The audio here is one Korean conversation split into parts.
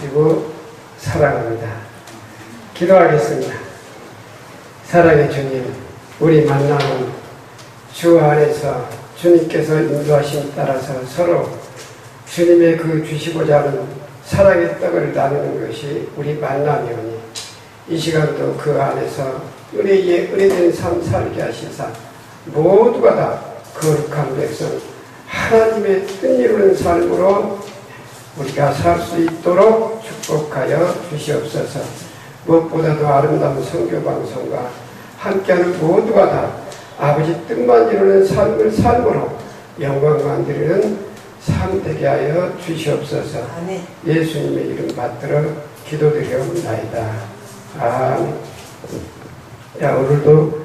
그리고 사랑합니다. 기도하겠습니다. 사랑의 주님, 우리 만나는 주 안에서 주님께서 인도하심 따라서 서로 주님의 그 주시고자 하는 사랑의 떡을 나누는 것이 우리 만남이오니 이 시간도 그 안에서 은혜에 은혜된 삶 살게 하시사 모두가 다 거룩한 백성 하나님의 뜻 이루는 삶으로 우리가 살 수 있도록 축복하여 주시옵소서 무엇보다도 아름다운 성교 방송과 함께하는 모두가 다 아버지 뜻만 이루는 삶을 삶으로 영광만 드리는 삶 되게 하여 주시옵소서 아멘. 예수님의 이름 받들어 기도드려옵나이다. 아멘. 야, 오늘도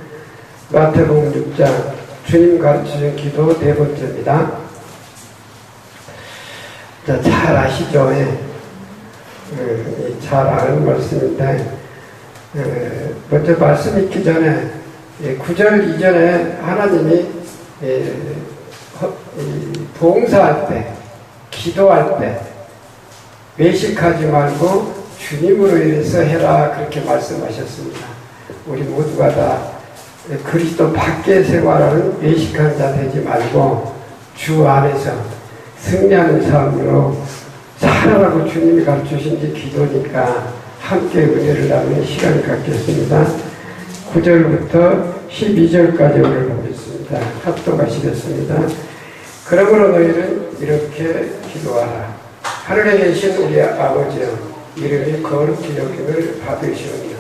마태복음 6장 주님 가르치신 기도 네 번째입니다. 자, 잘 아시죠? 예. 예, 잘 아는 말씀인데, 예, 먼저 말씀 읽기 전에, 예, 9절 이전에 하나님이 예, 봉사할 때, 기도할 때, 외식하지 말고 주님으로 인해서 해라 그렇게 말씀하셨습니다. 우리 모두가 다 그리스도 밖의 생활하는 외식한 자 되지 말고 주 안에서 승리하는 삶으로 살아라고 주님이 가르쳐주신 게 기도니까 함께 은혜를 나누는 시간을 갖겠습니다. 9절부터 12절까지 오늘 보겠습니다. 합독하시겠습니다. 그러므로 너희는 이렇게 기도하라. 하늘에 계신 우리 아버지여 이름이 거룩히 여김을 받으시오며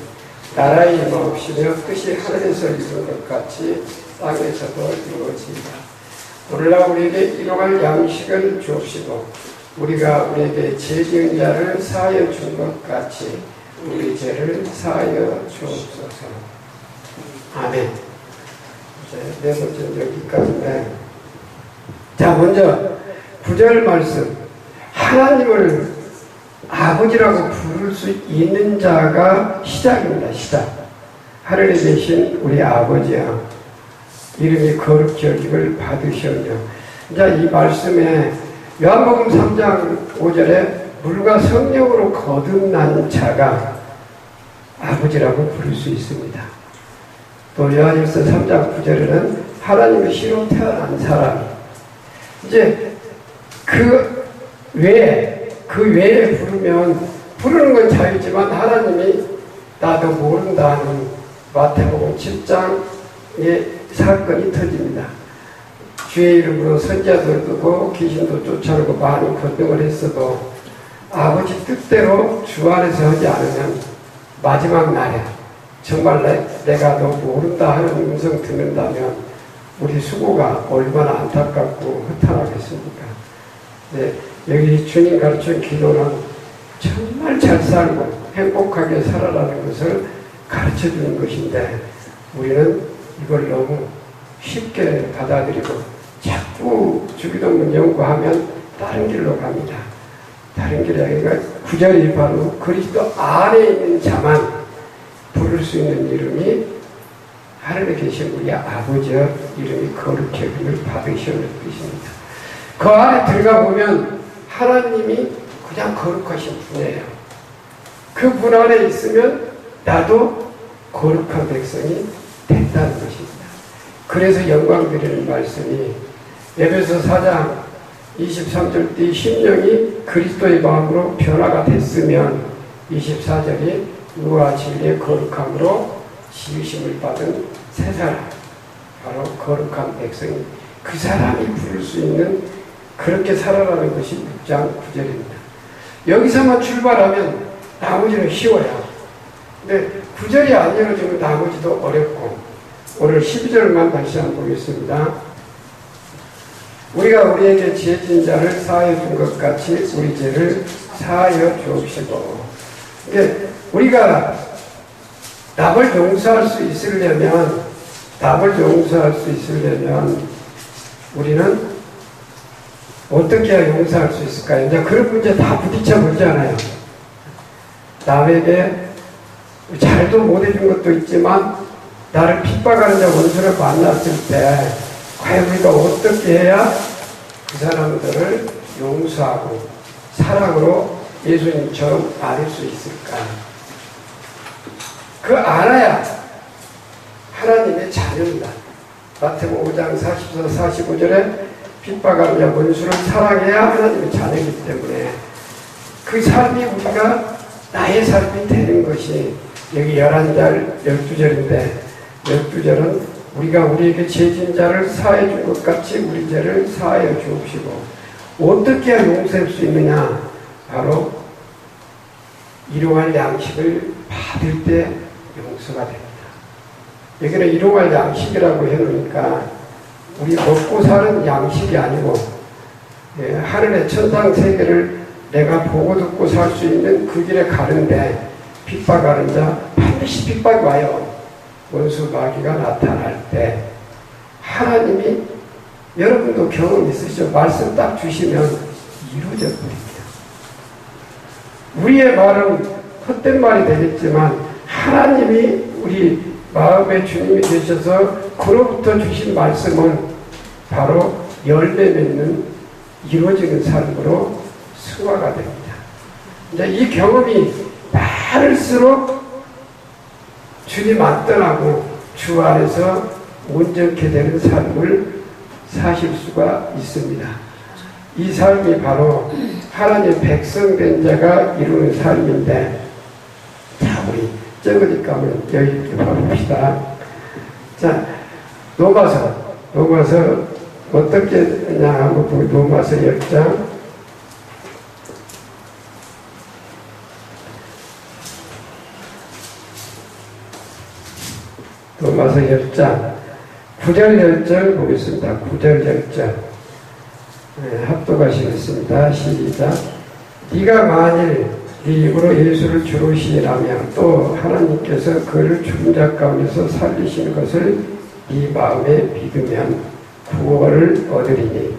나라의 임하옵시며 뜻이 하늘에서 이룬 것 같이 땅에서도 이루어지이다. 오늘날 우리에게 일용할 양식을 주옵시고 우리가 우리에게 죄 지은 자를 사하여 준 것 같이 우리 죄를 사하여 주옵소서. 아멘. 네 번째는 여기까지인데 자 먼저 구절 말씀 하나님을 아버지라고 부를 수 있는 자가 시작입니다. 시작. 하늘에 계신 우리 아버지야. 이름이 거룩히 여김을 받으시오며. 이제 이 말씀에 요한복음 3장 5절에 물과 성령으로 거듭난 자가 아버지라고 부를 수 있습니다. 또 요한일서 3장 9절에는 하나님의 시로 태어난 사람. 이제 그 외에 그 외에 부르면 부르는 건 자유지만 하나님이 나도 모른다 하는 마태복음 7장의 사건이 터집니다. 주의 이름으로 선자들 두고 귀신도 쫓아오고 많이 권능을 했어도 아버지 뜻대로 주 안에서 하지 않으면 마지막 날에 정말 내, 내가 너 모른다 하는 음성 듣는다면 우리 수고가 얼마나 안타깝고 허탄하겠습니까? 네, 여기 주님 가르친 기도는 정말 잘 살고 행복하게 살아라는 것을 가르쳐 주는 것인데 우리는 이걸 너무 쉽게 받아들이고 자꾸 주기도문 연구하면 다른 길로 갑니다. 다른 아니라 구절이 바로 그리스도 안에 있는 자만 부를 수 있는 이름이 하늘에 계신 우리 아버지의 이름이 거룩해 을 받으시는 뜻입니다. 그 안에 들어가 보면 하나님이 그냥 거룩하신 분이에요. 그 분 안에 있으면 나도 거룩한 백성이 된다는 것입니다. 그래서 영광 드리는 말씀이 에베소 4장 23절 때 심령이 그리스도의 마음으로 변화가 됐으면 24절이 누와 진리의 거룩함으로 지으심을 받은 새 사람 바로 거룩한 백성이 그 사람이 부를 수 있는 그렇게 살아가는 것이 6장 9절입니다. 여기서만 출발하면 나머지는 쉬워요. 근데 9절이 안 열어지면 나머지도 어렵고 오늘 12절만 다시 한번 보겠습니다. 우리가 우리에게 지혜진 자를 사하여 준 것 같이 우리 죄를 사하여 주옵시고 이게 우리가 남을 용서할 수 있으려면 남을 용서할 수 있으려면 우리는 어떻게 해야 용서할 수 있을까요? 이제 그런 문제 다 부딪혀 보잖아요. 남에게 잘도 못해준 것도 있지만 나를 핍박하는 자 원수를 만났을 때 과연 우리가 어떻게 해야 그 사람들을 용서하고 사랑으로 예수님처럼 알을 수 있을까? 그 알아야 하나님의 자녀입니다. 마태복음 5장 44, 45절에 핍박하는 자 원수를 사랑해야 하나님의 자녀이기 때문에 그 삶이 우리가 나의 삶이 되는 것이 여기 11절, 12절인데 12절은 우리가 우리에게 죄진 자를 사해 준 것 같이 우리 죄를 사하여 주옵시고 어떻게 용서할 수 있느냐 바로 일용할 양식을 받을 때 용서가 됩니다. 여기는 일용할 양식이라고 해놓으니까 우리 먹고 사는 양식이 아니고 예, 하늘의 천상 세계를 내가 보고 듣고 살 수 있는 그 길에 가는데 핍박하는 자 반드시 핍박이 와요. 원수 마귀가 나타날 때 하나님이 여러분도 경험 있으시죠? 말씀 딱 주시면 이루어져 버립니다. 우리의 말은 헛된 말이 되겠지만 하나님이 우리 마음의 주님이 되셔서 그로부터 주신 말씀은 바로 열매 맺는 이루어지는 삶으로 승화가 됩니다. 이제 이 경험이 많을수록 주님 안 떠나고 주 안에서 온전케 되는 삶을 사실 수가 있습니다. 이 삶이 바로 하나님 백성 된 자가 이루는 삶인데 자 우리 적으니까 한번 여기 봐봅시다. 자 로마서 로마서 어떻게 되냐 한번 보면 로마서 10장 로마서 10장 9절 10절 보겠습니다. 9절 10절 네, 합독하시겠습니다. 시작 네가 만일 네 입으로 예수를 주로 시인하며 또 하나님께서 그를 자 가운데서 살리신 것을 네 마음에 믿으면 구원을 얻으리니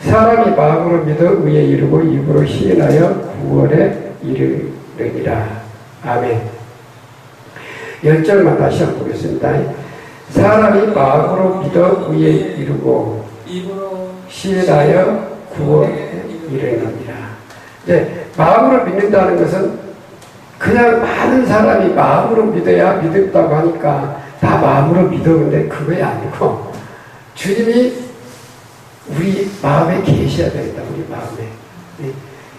사람이 마음으로 믿어 의에 이르고 입으로 시인하여 구원에 이르느니라. 아멘. 열절만 다시 한번 보겠습니다. 사람이 마음으로 믿어 의에 이르고 시인하여 구원에 이르느니라. 이제 마음으로 믿는다는 것은 그냥 많은 사람이 마음으로 믿어야 믿었다고 하니까 다 마음으로 믿어 근데 그게 아니고 주님이 우리 마음에 계셔야 되겠다 우리 마음에 네.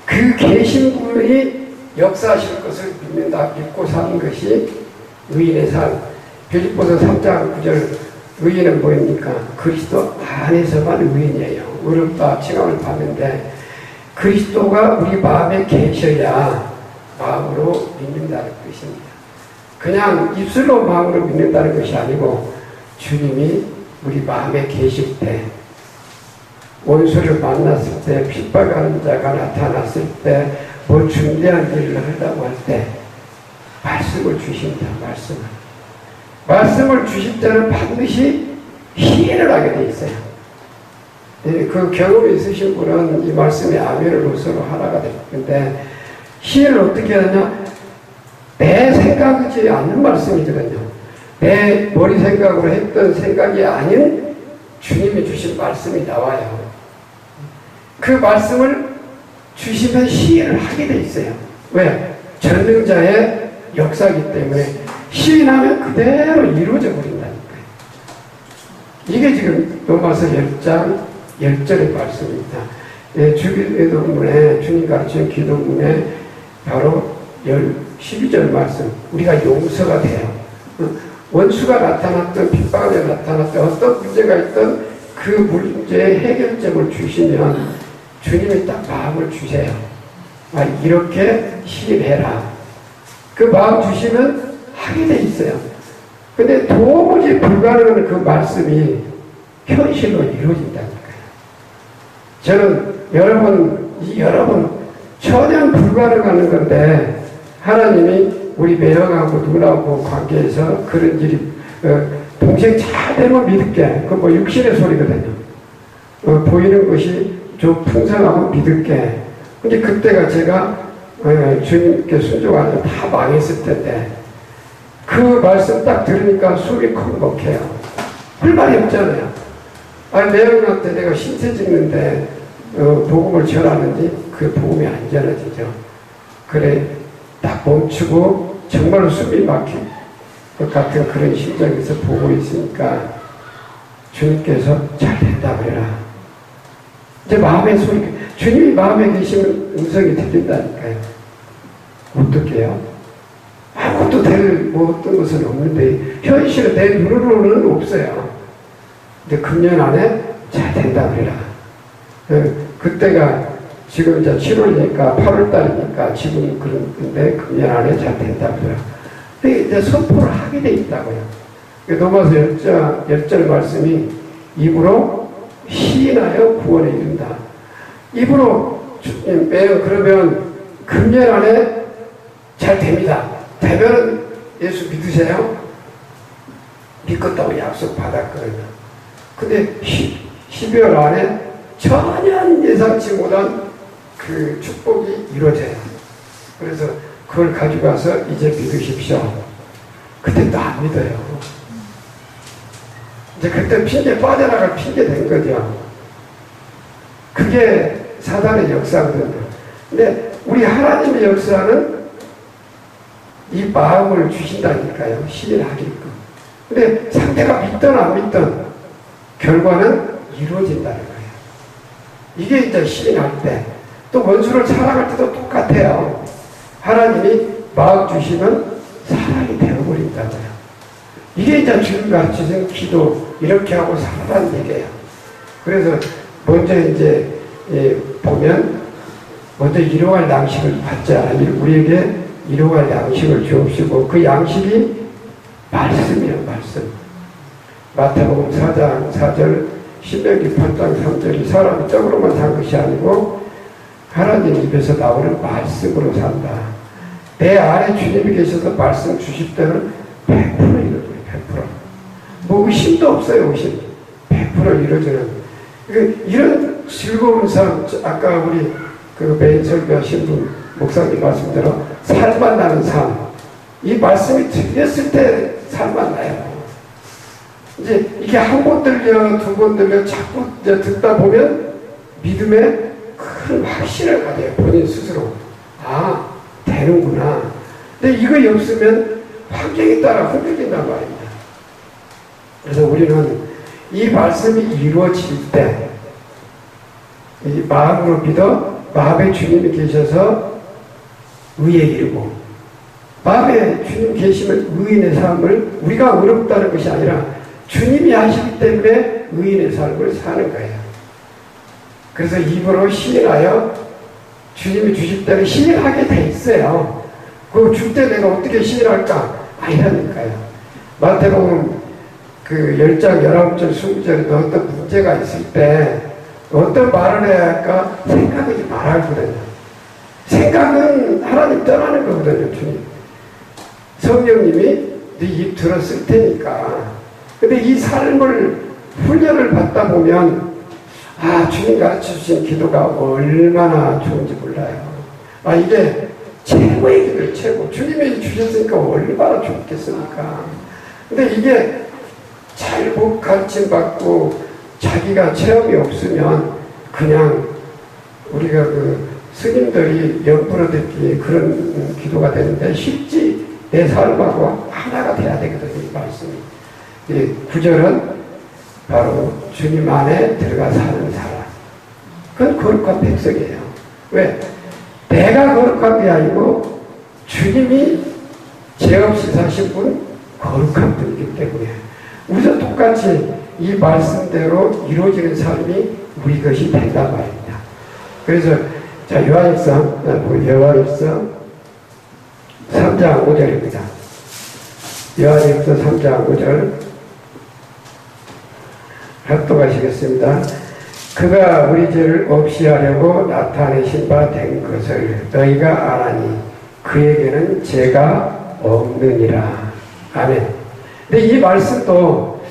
그 계신 분이 역사하실 것을 믿는다 믿고 사는 것이 의인의 삶 빌립보서 3장 9절 의인은 뭐입니까? 그리스도 안에서만 의인이에요 의롭다 칭함을 받는데 그리스도가 우리 마음에 계셔야 마음으로 믿는다는 것입니다. 그냥 입술로 마음으로 믿는다는 것이 아니고 주님이 우리 마음에 계실 때 원수를 만났을 때 핍박하는 자가 나타났을 때 뭐 중대한 일을 하려고 할때 말씀을 주십니다. 말씀을. 말씀을 주실 때는 반드시 희애를 하게 돼 있어요. 그 경험이 있으신 분은 이 말씀에 아멘을 서로 하나가 될 텐데 희애를 어떻게 하냐? 내 생각이지 않는 말씀이거든요. 내 머리 생각으로 했던 생각이 아닌 주님이 주신 말씀이 나와요. 그 말씀을 주시면 시인을 하게 돼 있어요. 왜? 전능자의 역사이기 때문에 시인하면 그대로 이루어져 버린다니까요. 이게 지금 로마서 10장 10절의 말씀입니다. 예, 주기도문에 주님 가르친 기도문에 바로 12절 말씀 우리가 용서가 돼요. 원수가 나타났던 핍박에 나타났던 어떤 문제가 있던 그 문제의 해결점을 주시면 주님이 딱 마음을 주세요. 아, 이렇게 시인해라. 그 마음 주시면 하게 돼 있어요. 근데 도무지 불가능한 그 말씀이 현실로 이루어진다니까요. 저는 여러분, 이 여러분, 전혀 불가능한 건데, 하나님이 우리 매형하고 누나하고 관계에서 그런 일이, 어, 동생 잘 되면 믿을게. 그 뭐 육신의 소리거든요. 어, 보이는 것이 좀 풍성하고 믿을게. 근데 그때가 제가 어, 주님께 순종하면 다 망했을 텐데 그 말씀 딱 들으니까 속이 콩먹해요. 할 말이 없잖아요. 아니 매형한테 내가 신세 짓는데 어, 복음을 전하는데 그 복음이 안 전해지죠. 그래 딱 멈추고 정말로 숨이 막힐 것 같은 그런 심정에서 보고 있으니까 주님께서 잘 된다 그래라. 이제 마음의 소리, 주님이 마음에 계시면 음성이 들린다니까요. 어떻게 해요? 아무것도 될 뭐 어떤 것은 없는데 현실에 내 눈으로는 없어요. 근데 금년 안에 잘 된다 그래라. 그, 그때가 지금 이제 7월이니까 8월 달이니까 지금 그런데 금년 안에 잘 된다 그래라. 이제 선포를 하게 돼 있다고요. 로마서 열절, 열절 말씀이 입으로 시인하여 구원에 이른다. 입으로 주님 빼요. 그러면 금년 안에 잘 됩니다. 되면 예수 믿으세요? 믿겠다고 약속 받았거든요. 근데 12월 안에 전혀 예상치 못한 그 축복이 이루어져요. 그래서 그걸 가져가서 이제 믿으십시오. 그때 또 안 믿어요. 이제 그때 핑계 빠져나갈 핑계 된 거죠. 그게 사단의 역사거든요. 근데 우리 하나님의 역사는 이 마음을 주신다니까요. 시인하게끔. 근데 상대가 믿든 안 믿든 결과는 이루어진다는 거예요. 이게 이제 시인할 때. 또 원수를 사랑할 때도 똑같아요. 하나님이 마음 주시면 사랑이 되어버린다고요. 이게 이제 주님 가르치신 기도 이렇게 하고 살아라는 얘기예요. 그래서 먼저 이제 예, 보면 먼저 일용할 양식을 받자. 우리에게 일용할 양식을 주옵시고 그 양식이 말씀이에요. 말씀. 마태복음 4장 4절 신명기 8장 3절이 사람이 떡으로만 산 것이 아니고 하나님 입에서 나오는 말씀으로 산다. 내 안에 주님이 계셔서 말씀 주실 때는 100% 이루어져요. 100%. 뭐 의심도 없어요. 의심. 100% 이루어지는. 그 이런 즐거운 삶, 아까 우리 그 메인 설교하신 분, 목사님 말씀대로 살만 나는 삶. 이 말씀이 들렸을 때 살만 나요. 이제 이게 한 번 들려, 두 번 들려, 자꾸 이제 듣다 보면 믿음에 큰 확신을 가져요. 본인 스스로. 아, 되는구나. 근데 이거 없으면 환경에 따라 흔들린단 말입니다. 그래서 우리는 이 말씀이 이루어질 때, 이 마음으로 믿어 마음에 주님이 계셔서 의에 이르고, 마음에 주님 계시면 의인의 삶을 우리가 어렵다는 것이 아니라 주님이 하시기 때문에 의인의 삶을 사는 거예요. 그래서 입으로 시인하여 주님이 주실 때는 시인하게 돼 있어요. 그줄때 내가 어떻게 시인할까? 아니라니까요. 마태복음 그 10장 19절 20절에 어떤 문제가 있을 때 어떤 말을 해야 할까 생각하지 말아거든요. 생각은 하나님 떠나는 거거든요. 주님. 성령님이 네 입 들었을 테니까. 근데 이 삶을 훈련을 받다 보면 아 주님 가르쳐 주신 기도가 얼마나 좋은지 몰라요. 아 이게 최고의 기도예요. 최고. 주님이 주셨으니까 얼마나 좋겠습니까. 근데 이게 잘못 가르침 받고 자기가 체험이 없으면 그냥 우리가 그 스님들이 연불어 듣기 그런 기도가 되는데 쉽지 내 삶하고 하나가 돼야 되거든요. 이 말씀이. 이 구절은 바로 주님 안에 들어가 사는 사람. 그건 거룩한 백성이에요. 왜? 내가 거룩한 게 아니고 주님이 죄 없이 사신 분 거룩한 분이기 때문에 우리도 똑같이 이 말씀대로 이루어지는 삶이 우리 것이 된단 말입니다. 그래서 자 요한일서 뭐 요한일서 3장 5절입니다. 요한일서 3장 5절 합독하시겠습니다. 그가 우리 죄를 없이 하려고 나타내신 바 된 것을 너희가 아나니 그에게는 죄가 없느니라. 아멘. 근데 이 말씀도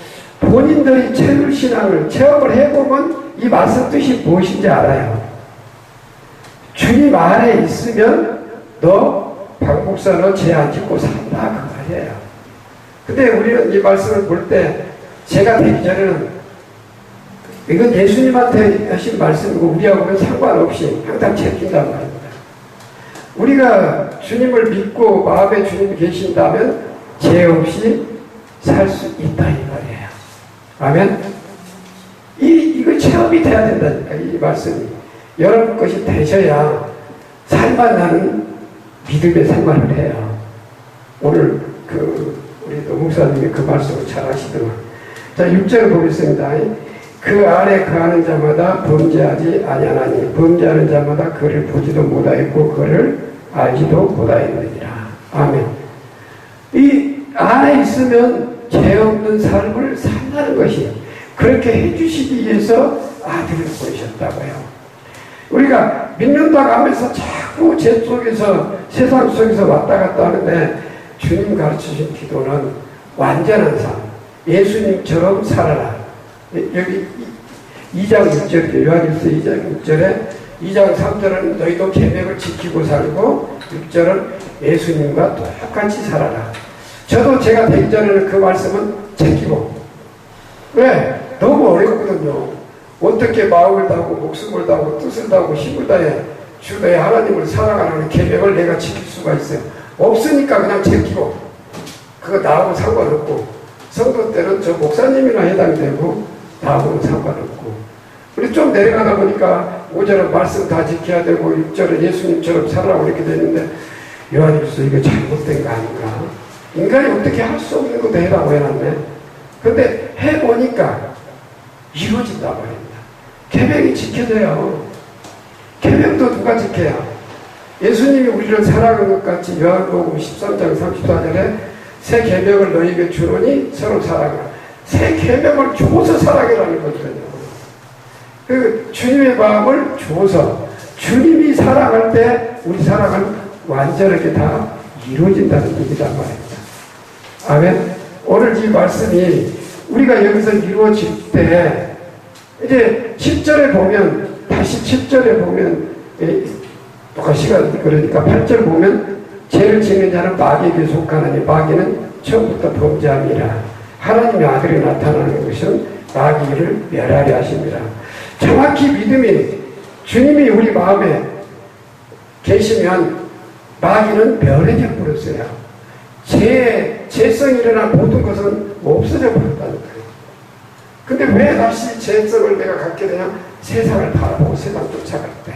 본인들이 체험 신앙을 체험을 해보면 이 말씀 뜻이 무엇인지 알아요. 주님 안에 있으면 너 박목사 너죄안 짓고 산다 그 말이에요. 근데 우리는 이 말씀을 볼 때 제가 되기 전에는 이건 예수님한테 하신 말씀이고 우리하고는 상관없이 항상 제낀단 말입니다. 우리가 주님을 믿고 마음에 주님이 계신다면 죄 없이 살 수 있다 이 말이에요. 아멘. 이 이거 체험이 돼야 된다니까 이 말씀이 여러분 것이 되셔야 살만 나는 믿음의 생활을 해요. 오늘 그 우리 노목사님이 그 말씀을 잘 하시더만. 자 6절 보겠습니다. 그 아래 거하는 자마다 범죄하지 아니하나니 범죄하는 자마다 그를 보지도 못하였고 그를 알지도 못하였느니라. 아멘. 이 안에 있으면 죄 없는 삶을 산다는 것이 그렇게 해주시기 위해서 아들을 보내셨다고요. 우리가 믿는다고 하면서 자꾸 죄 속에서 세상 속에서 왔다 갔다 하는데 주님 가르치신 기도는 완전한 삶, 예수님처럼 살아라. 여기 2장 6절에 요한일서 2장 6절에 2장 3절은 너희도 계명을 지키고 살고 6절은 예수님과 똑같이 살아라. 저도 제가 되기 전에는 그 말씀은 챙기고 왜? 너무 어렵거든요. 어떻게 마음을 다하고 목숨을 다하고 뜻을 다하고 힘을 다해 주 너의 하나님을 사랑하는 계명을 내가 지킬 수가 있어요. 없으니까 그냥 챙기고 그거 나하고 상관없고 성도 때는 저 목사님이나 해당이 되고 나하고는 상관없고 우리 좀 내려가다 보니까 5절은 말씀 다 지켜야 되고 6절은 예수님처럼 살아라고 이렇게 되는데 요한일서 이거 잘못된 거 아닌가 인간이 어떻게 할 수 없는 것도 해라고 해놨네. 근데 해보니까 이루어진다 말입니다. 계명이 지켜져요. 계명도 누가 지켜야 예수님이 우리를 사랑한 것 같이 요한복음 13장 34절에 새 계명을 너희에게 주노니 서로 사랑하라. 새 계명을 줘서 사랑이라는 거거든요. 그 주님의 마음을 줘서 주님이 사랑할 때 우리 사랑은 완전하게 다 이루어진다는 얘기단 말입니다. 아멘. 오늘 이 말씀이 우리가 여기서 이루어질 때 이제 7절에 보면 다시 7절에 보면 예, 똑같이 그러니까 8절 보면 죄를 짓는 자는 마귀에게 속하느니 마귀는 처음부터 범죄함이라 하나님의 아들이 나타나는 것은 마귀를 멸하려 하십니다. 정확히 믿음이 주님이 우리 마음에 계시면 마귀는 멸해져 버렸어요. 제, 죄성이 일어난 모든 것은 없어져 버렸다는 거예요. 근데 왜 다시 죄성을 내가 갖게 되냐? 세상을 바라보고 세상 쫓아갈 때.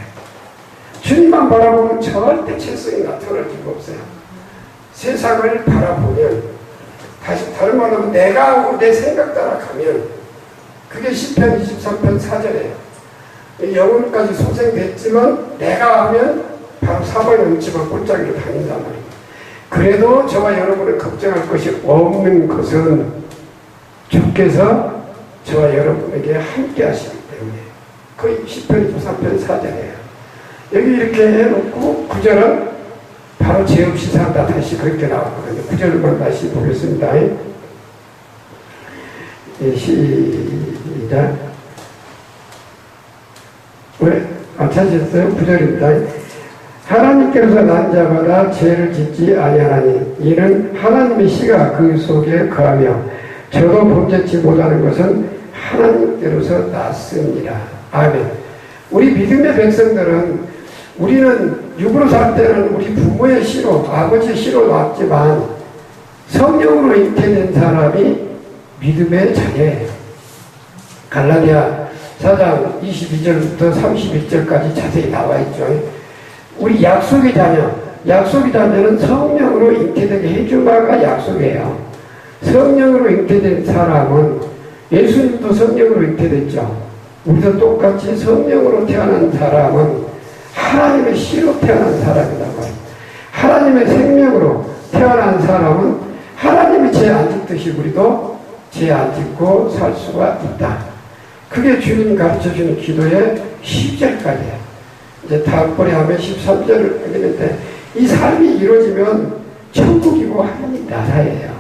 주님만 바라보면 절대 죄성이 나타날 수가 없어요. 세상을 바라보면, 다시 다른 말로 하면 내가 하고 내 생각 따라 가면, 그게 10편 23편 4절이에요. 영혼까지 소생됐지만 내가 하면 바로 사방에 없지만 꼴짝이로 다닌단 말이에요. 그래도 저와 여러분을 걱정할 것이 없는 것은 주께서 저와 여러분에게 함께 하시기 때문에 그 10편 23편 4절이에요. 여기 이렇게 해놓고 9절은 바로 죄 없이 산다 다시 그렇게 나왔거든요. 9절만 다시 보겠습니다. 예, 시작. 왜? 아, 찾으셨어요? 9절입니다. 하나님께서 난 자마다 죄를 짓지 아니하나니 이는 하나님의 씨가 그 속에 거하며 저도 범죄치 못하는 것은 하나님께로서 났습니다. 아멘. 우리 믿음의 백성들은 우리는 육으로 살 때는 우리 부모의 씨로 아버지의 씨로 났지만 성령으로 잉태된 사람이 믿음의 자녀예요. 갈라디아 4장 22절부터 31절까지 자세히 나와 있죠. 우리 약속의 자녀, 약속의 자녀는 성령으로 잉태되게 해주마가 약속이에요. 성령으로 잉태된 사람은 예수님도 성령으로 잉태됐죠. 우리도 똑같이 성령으로 태어난 사람은 하나님의 씨로 태어난 사람이라고 해요. 하나님의 생명으로 태어난 사람은 하나님이 죄 안 짓듯이 우리도 죄 안 짓고 살 수가 있다. 그게 주님 가르쳐 주는 기도의 10절까지예요. 이제 다음번에 하면 13절을 하겠는데 이 삶이 이루어지면 천국이고 하나님 나라예요.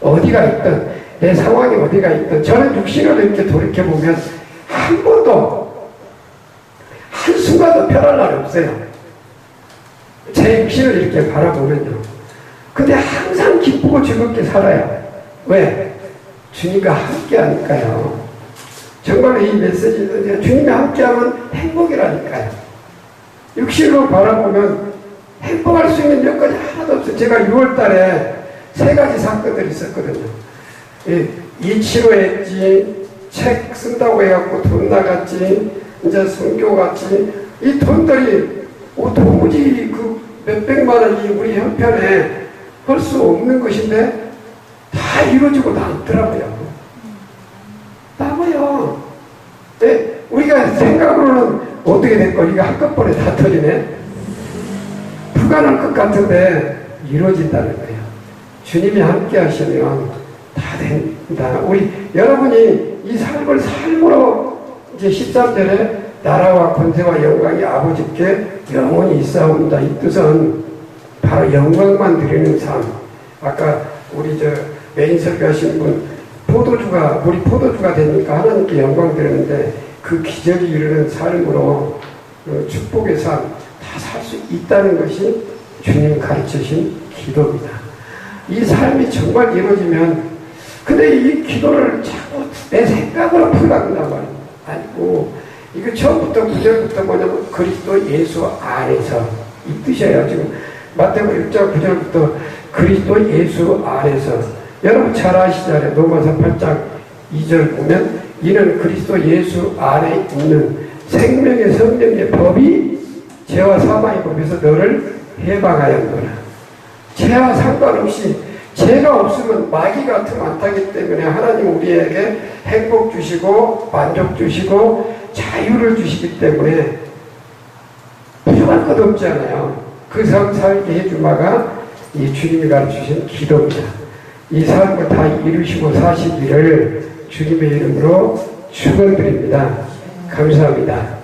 어디가 있든 내 상황이 어디가 있든 저는 육신으로 이렇게 돌이켜보면 한 번도 한순간도 편할 날이 없어요. 제 육신을 이렇게 바라보면요. 근데 항상 기쁘고 즐겁게 살아요. 왜? 주님과 함께 하니까요. 정말 이 메시지, 주님과 함께하면 행복이라니까요. 육신으로 바라보면 기뻐할 수 있는 여건이 하나도 없어요. 제가 6월 달에 세 가지 사건들이 있었거든요. 이, 이치료했지, 책 쓴다고 해갖고 돈 나갔지, 이제 선교 갔지, 이 돈들이 어, 도무지 그 몇백만 원이 우리 형편에 할 수 없는 것인데 다 이루어지고 남더라고요. 남아요. 예, 우리가 생각으로는 어떻게 될 거, 이거 한꺼번에 다 터지네? 불가능할 것 같은데 이루어진다는 거예요. 주님이 함께 하시면 다 된다. 우리 여러분이 이 삶을 삶으로 이제 13절에 나라와 권세와 영광이 아버지께 영원히 있사옵니다. 이 뜻은 바로 영광만 드리는 삶. 아까 우리 저 메인 설교하신 분 포도주가 우리 포도주가 되니까 하나님께 영광 드리는데 그 기적이 이르는 삶으로 그 축복의 삶 다 살 수 있다는 것이 주님 가르치신 기도입니다. 이 삶이 정말 이루어지면 근데 이 기도를 자꾸 내 생각으로 풀어간단 말이에요. 아니고 이거 처음부터 구절부터 뭐냐면 그리스도 예수 안에서 이 뜻이에요. 지금 마태복음 1장 9절부터 그리스도 예수 안에서 여러분 잘 아시잖아요. 로마서 8장 2절 보면 이는 그리스도 예수 안에 있는 생명의 성령의 법이 죄와 사망의 법에서 너를 해방하였노라. 죄와 상관없이 죄가 없으면 마귀 같으면 안 타기 때문에 하나님 우리에게 행복 주시고 만족 주시고 자유를 주시기 때문에 부족할 것 없잖아요. 그 삶 살게 해주마가 이 주님이 가르치신 기도입니다. 이 삶을 다 이루시고 사시기를 주님의 이름으로 축원드립니다. 감사합니다.